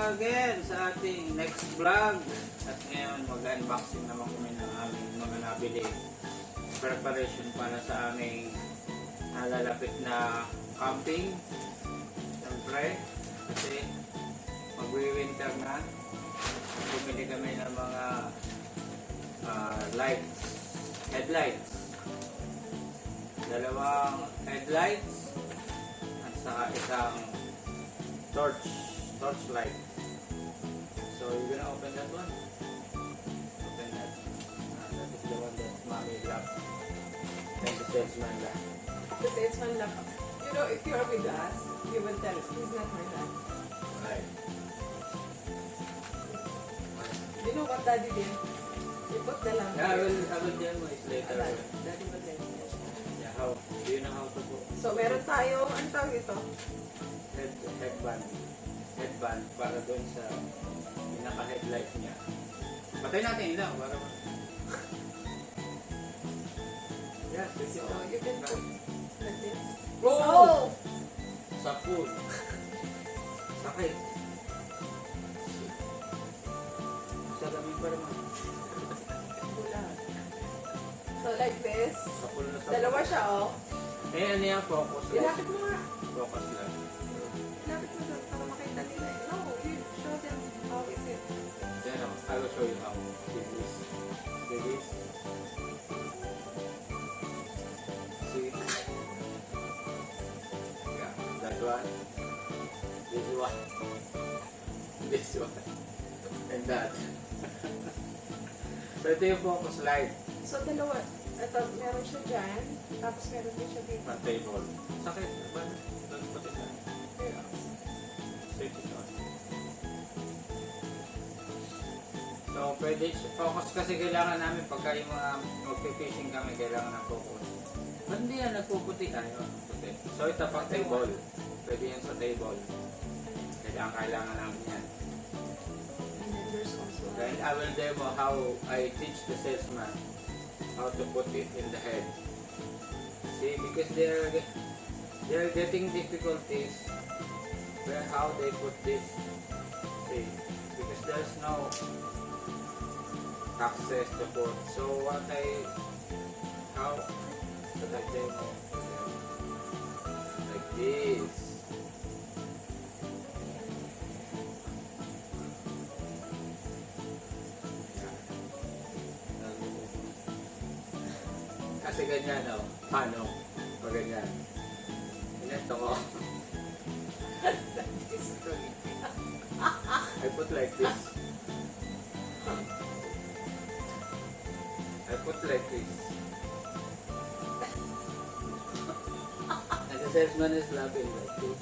welcome again sa ating next vlog. At ngayon, mag-unboxing naman kami ng aming mga nabili. Preparation para sa aming nalalapit na camping. Siyempre, kasi magwi-winter na. Bumili kami ng mga ah, lights, headlights. Dalawang headlights at saka isang torch, torch light. You're gonna open that one. Open that. Uh, that is the one that mommy left. Thank you, salesman. Kasi it's fun lang. You know, if you're with us, you will tell us, he's not my dad. Right. You know what daddy did? He put the lamp Yeah, I will, I will demo it later. Daddy will how? Do you know how to go? So, meron tayo, ano tawag ito? Head, headband. Headband para doon sa pinaka-headlight niya. Patay natin yung ilaw para switch So, it on. you can put like this. Oh! Sa pool. Sakit. Like this. Na sa Dalawa siya, oh. Eh, ano yan? Focus lang. Ilapit mo nga. Focus lang. Ilapit mo para makita nila. No, you show them how is it. Then, oh, I will show you how. See this. See this. See? Yeah, that one. This one. This one. And that. so, ito yung focus light. So, dalawa. Ito, meron siya dyan. Tapos meron din siya dito. Sa table. Sakit. Ba? Don't put it down. Here. Switch it on. So, pwede, focus kasi kailangan namin pagka yung mga magpipishing kami, kailangan ng focus. Ba't hindi yan nagpuputi tayo? Puti. So, ito pang table. Pwede yan sa table. Kailangan, kailangan namin yan. And then there's also Then, I will demo how I teach the salesman how to put it in the head. See, because they're they're getting difficulties where how they put this. See, because there's no access to put. So what I how should I demo like this. Kasi ganyan, oh. Paano? Pag ganyan. Ganito ko. I put like this. I put like this. The salesman is laughing like this.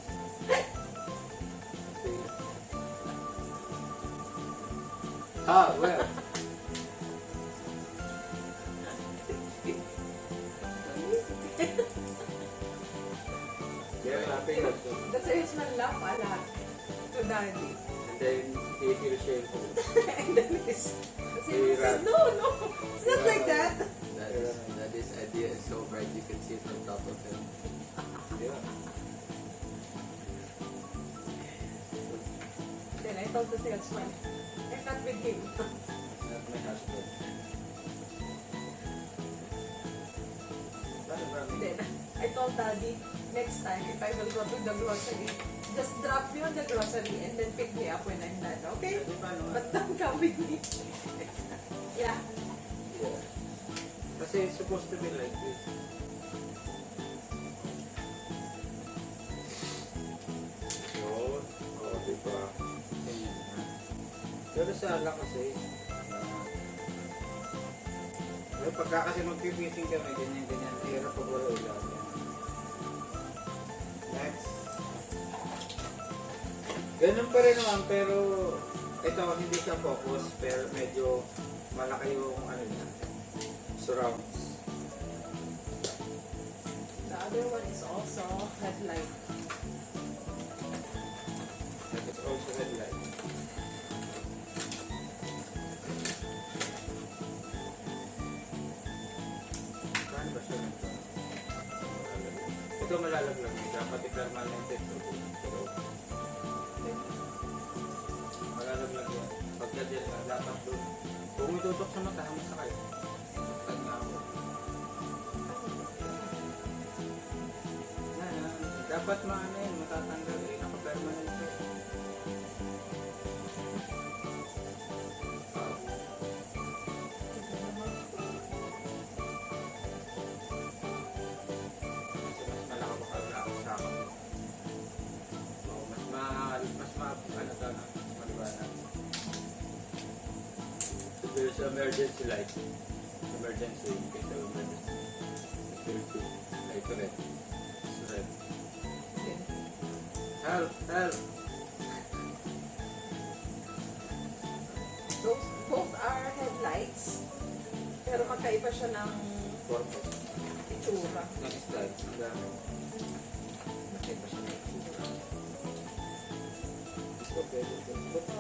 See? Ah, well. They're laughing also. The salesman laugh a lot to daddy. And then he feels shameful. and then he's, the salesman said, no, no, it's not like that. That is, that is idea is so bright you can see it on top of him. Yeah. Then I told the salesman, I'm not with him. Not my husband. Then I told daddy, next time if I will go to the grocery, just drop me on the grocery and then pick me up when I'm done, okay? But don't come with me. yeah. Kasi it's supposed to be like this. Oo, di ba? Ganyan na. Pero kasi, may pagka kasi magpipising kami, ganyan-ganyan, hirap pag wala ilaw. Ganun pa rin naman, pero ito hindi siya focus, pero medyo malaki yung ano niya, surrounds. The other one is also headlight. permanente ito. Pero, magalab lang yan. Pagka dyan, dapat doon. Kung itutok sa mata, hamas na kayo. Saktan nga ako. Na, ah. dapat maano yun, matatanggal yun, naka-permanent emergency light. Emergency in case of emergency. Two. Light red. It's red. Help! Help! Those, both are headlights. Pero magkaiba siya ng Purpose. itsura. Next light. Ang dami. Magkaiba siya ng itsura. Ito pwede ito.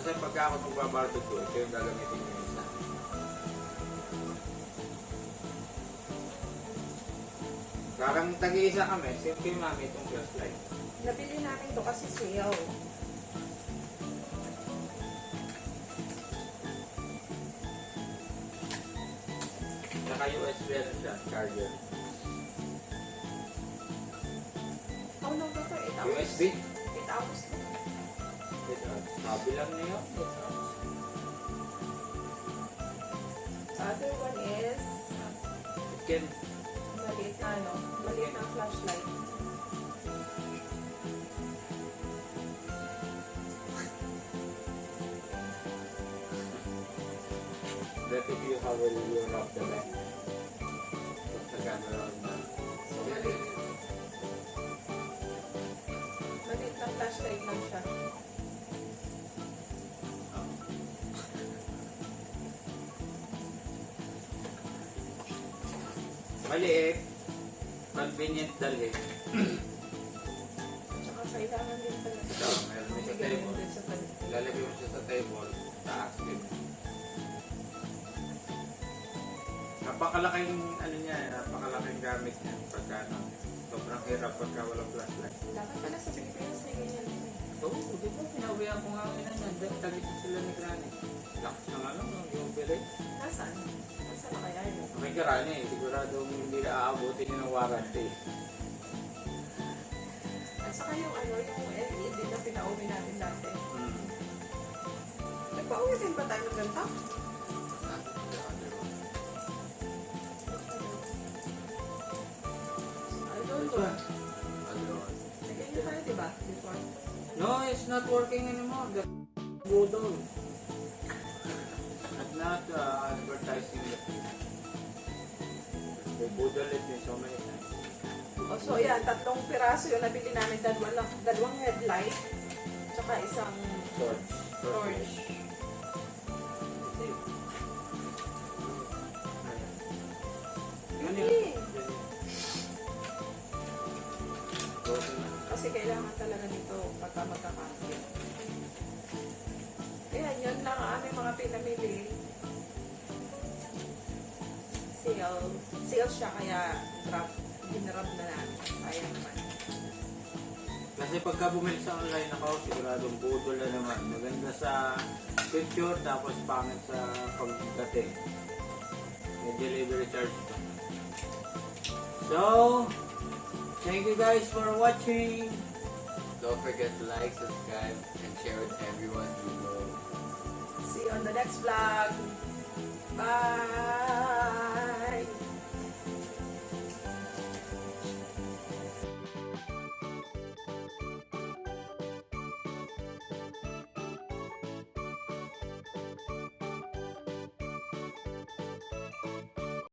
Kasi pagka ako magbabarbecue, ito yung gagamitin yung isa. Parang tag-iisa kami, kay mami itong flashlight. Nabili namin to kasi sale. Saka USB ano siya, charger. How long ba to? 8 hours? USB? 8 hours na. Lang na yun. Other one is It can, maliit na ano, maliit na flashlight. that if you have a you wrap the back. Maliit. Convenient dalhin. Tsaka kailangan din talaga. Ito, meron sa table. din sa talim. Lalagay mo siya sa table. Taas din. Napakalaking ano niya, napakalaking gamit niya pagka ano, sobrang hirap pagka walang flashlight. Dapat pala sa Pilipinas may ganyan. Oo, oh, di ba? Pinawihan ko nga ngayon na yan. Tagit sila ni Granny. Lakas ng ano, no? yung village. Nasaan? Nasaan na kaya yun? May Granny, sigurado hindi na aabutin yun ng warranty. At saka yung ano, yung LED na pinauwi natin dati. Hmm. Nagpauwi din ba tayo ng ganito? No, it's not working anymore. The Budol. I'm They budol it me so many times. O, so yan, tatlong piraso yung nabili namin, dalawang, dalawang headlight, tsaka isang Torch. torch. Yun. Na. kasi kailangan talaga nito pagka magkakakit. Kaya yun lang ang aming mga pinamili. Sale. Sale siya kaya drop. Ginrab na namin. Sayang naman. Kasi pagka bumili sa online ako, siguradong budol na naman. Maganda sa picture, tapos pangit sa pagdating. May delivery charge pa. So, thank you guys for watching. Don't forget to like, subscribe, and share with everyone you know. See you on the next vlog. Bye!